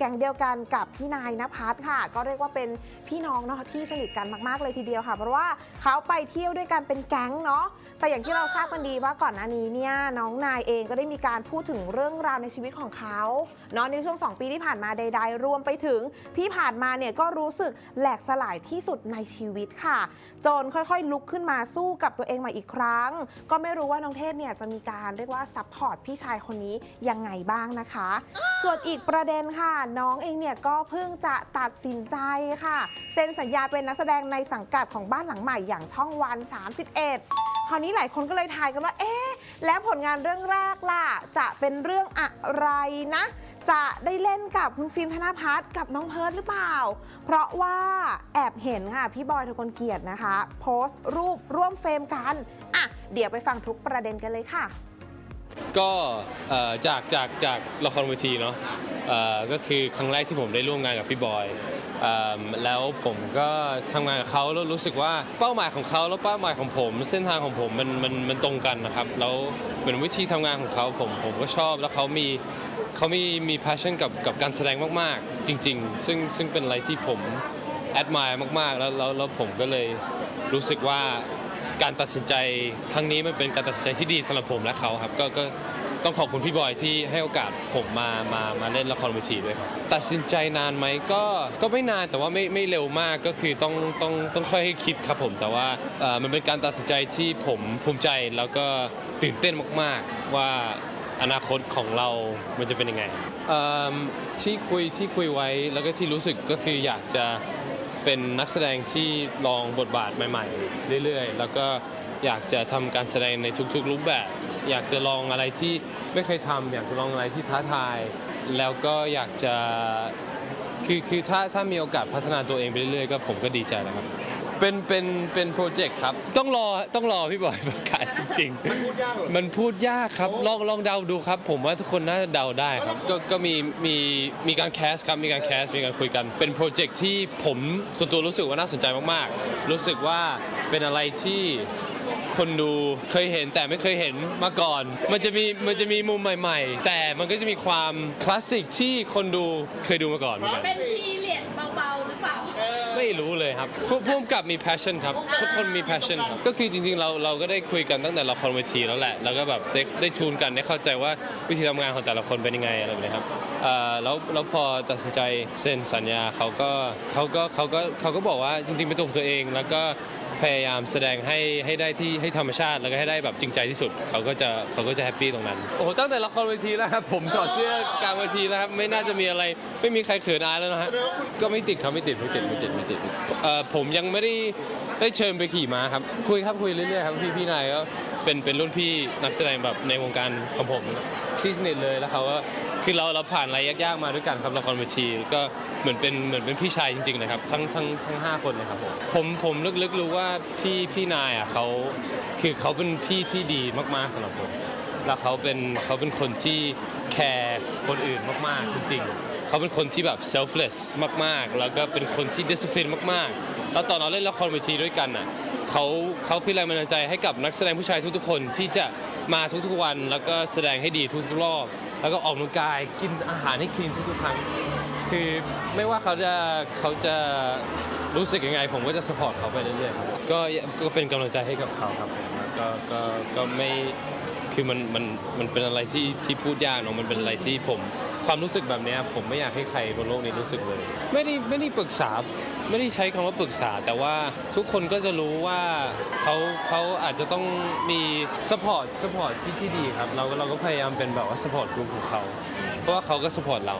แก๊งเดียวกันกับพี่นายนภัสค่ะ ก็เรียกว่าเป็นพี่น้องเนาะที่สนิทกันมาก ๆ เลยทีเดียวค่ะ เพราะว่าเขาไปเที่ยวด้วยกันเป็นแก๊งเนาะแต่อย่างที่เราทราบกันดีว่าก่อนหน้านี้เนี่ยน้องนายเองก็ได้มีการพูดถึงเรื่องราวในชีวิตของเขาเนาะในช่วง 2 ปีที่ผ่านมาใด ๆ รวมไปถึงที่ผ่านมาเนี่ยก็รู้สึกแหลกสลายที่สุดในชีวิตค่ะ จนค่อยๆ ลุกขึ้นมาสู้กับตัวเองมาอีกครั้ง ก็ไม่รู้ว่าน้องเทศเนี่ยจะมีการเรียกว่าซัพพอร์ตพี่ชายคนนี้ยังไงบ้างนะคะ ส่วนอีกประเด็นค่ะน้องเองเนี่ยก็เพิ่งจะตัดสินใจค่ะ เซ็นสัญญาเป็นนักแสดงในสังกัดของบ้านหลังใหม่อย่างช่องวัน 31 คราวนี้หลายคนก็เลยทายกันว่า เอ๊ะ แล้วผลงานเรื่องแรกล่ะ จะเป็นเรื่องอะไรนะ จะได้เล่นกับคุณฟิล์มธนพัฒน์กับน้องเพิร์ดหรือเปล่า เพราะว่าแอบเห็นค่ะพี่บอยทกลเกียรตินะคะ โพสต์รูปร่วมเฟรมกันอะเดี๋ยวไปฟังทุกประเด็นกันเลยค่ะก็เอ่อจากจากจากละครเวทีเนาะ เอ่อก็คือครั้งแรกที่ผมได้ร่วมงานกับพี่บอยเอิ่มแล้วผมก็ทำงานกับเขาแล้วรู้สึกว่าเป้าหมายของเขาแล้วเป้าหมายของผม เส้นทางของผมมันมันมันตรงกันนะครับแล้วเหมือนวิธีทำงานของเขาผมผมก็ชอบแล้วเขามีเขามีมี passion กับกับการแสดงมากๆ จริง ๆ ซึ่งซึ่งเป็นอะไรที่ผม admire มาก ๆ แล้วแล้วแล้วผมก็เลยรู้สึกว่าการตัดสินใจครั้งนี้มันเป็นการตัดสินใจที่ดีสำหรับผมและเขาครับก็ก็ ต้องขอบคุณพี่บอยที่ให้โอกาสผมมามามาเล่นละครเวทีด้วยครับตัดสินใจนานไหมก็ก็ไม่นานแต่ว่าไม่ไม่เร็วมากก็คือต้องต้องต้องค่อยให้คิดครับผมแต่ว่าเอ่อมันเป็นการตัดสินใจที่ผมภูมิใจแล้วก็ตื่นเต้นมาก ๆ ว่าอนาคตของเรา มันจะเป็นยังไงอืมที่คุยที่คุยไว้แล้วก็ที่รู้สึกก็คืออยากจะเป็นนักแสดงที่ลองบทบาทใหม่ ๆ เรื่อย ๆ แล้วก็ อยากจะทำการแสดงในทุกๆรูปแบบ อยากจะลองอะไรที่ไม่เคยทำอยากจะลองอะไรที่ท้าทาย แล้วก็อยากจะคือคือถ้าถ้ามีโอกาสพัฒนาตัวเองไปเรื่อยๆก็ผมก็ดีใจแล้วครับเป็นเป็นเป็นโปรเจกต์ครับ ต้องรอต้องรอพี่บอยประกาศจริงๆ มันพูดยากเหรอ มันพูดยากครับ ลองลองเดาดูครับ ผมว่าทุกคนน่าจะเดาได้ครับ ก็ก็มีมีมีการแคสครับ มีการแคส มีการคุยกัน เป็นโปรเจกต์ที่ผมส่วนตัวรู้สึกว่าน่าสนใจมากๆ รู้สึกว่าเป็นอะไรที่ คนดูเคยเห็นแต่ไม่เคยเห็นมาก่อน มันจะมีมันจะมีมุมใหม่ๆ แต่มันก็จะมีความคลาสสิกที่คนดูเคยดูมาก่อนเหมือนกันเป็นพีเรียดเบาๆหรือเปล่า ไม่รู้เลยครับผู้ผู้กำกับมี passion ครับ ทุกคนมี passion ครับก็คือจริงๆเราเราก็ได้คุยกันตั้งแต่ละครเวทีแล้วแหละ แล้วก็แบบได้ได้ทูนกันได้เข้าใจว่าวิธีทำงานของแต่ละคนเป็นยังไงอะไรแบบนี้ครับเอ่อแล้วแล้วพอตัดสินใจเซ็นสัญญาเขาก็เขาก็เขาก็เขาก็บอกว่าจริงๆเป็นตัวของตัวเอง แล้วก็ พยายามแสดงให้ให้ได้ที่ให้ธรรมชาติแล้วก็ให้ได้แบบจริงใจที่สุด เขาก็จะเขาก็จะแฮปปี้ตรงนั้น โอ้โหตั้งแต่ละครเวทีแล้วครับผมถอดเสื้อกลางเวทีแล้วครับไม่น่าจะมีอะไรไม่มีใครเขินอายแล้วนะฮะก็ไม่ติดครับไม่ติดไม่ติดไม่ติดไม่ติดเอ่อผมยังไม่ได้ได้เชิญไปขี่ม้าครับคุยครับคุยเรื่อยๆครับพี่พี่นายก็ เป็นเป็นรุ่นพี่นักแสดงแบบในวงการของผมที่สนิทเลยแล้วเขาก็คือเราเราผ่านอะไรยากๆมาด้วยกันครับละครเวทีก็เหมือนเป็นเหมือนเป็นพี่ชายจริงๆเลยครับทั้งทั้งทั้งห้าคนเลยครับผมผมผมลึกๆรู้ว่าพี่พี่นายอะเขาคือเขาเป็นพี่ที่ดีมากๆสำหรับผมแล้วเขาเป็นเขาเป็นคนที่แคร์คนอื่นมากๆจริงๆเขาเป็นคนที่แบบ selfless มากๆ แล้วก็เป็นคนที่ discipline มากๆ แล้วตอนเราเล่นละครเวทีด้วยกันน่ะ เขาเขาเป็นแรงบันดาลใจให้กับนักแสดงผู้ชายทุกๆคนที่จะมาทุกๆวัน แล้วก็แสดงให้ดีทุกๆรอบ แล้วก็ออกกำลังกายกินอาหารให้คลีนทุกๆครั้ง คือไม่ว่าเขาจะเขาจะรู้สึกยังไง ผมก็จะ support เขาไปเรื่อยๆครับก็ก็เป็นกำลังใจให้กับเขาครับผมแล้วก็ก็ก็ไม่คือมันมันมันเป็นอะไรที่ที่พูดยากเนาะมันเป็นอะไรที่ผมความรู้สึกแบบเนี้ยผมไม่อยากให้ใครบนโลกนี้รู้สึกเลย ไม่ได้ไม่ได้ปรึกษา ไม่ได้ใช้คำว่าปรึกษา แต่ว่าทุกคนก็จะรู้ว่าเขาเขาอาจจะต้องมีสปอร์ตสปอร์ตที่ที่ดีครับ เราก็เราก็พยายามเป็นแบบว่าสปอร์ตกลุ่มของเขา เพราะว่าเขาก็สปอร์ตเรา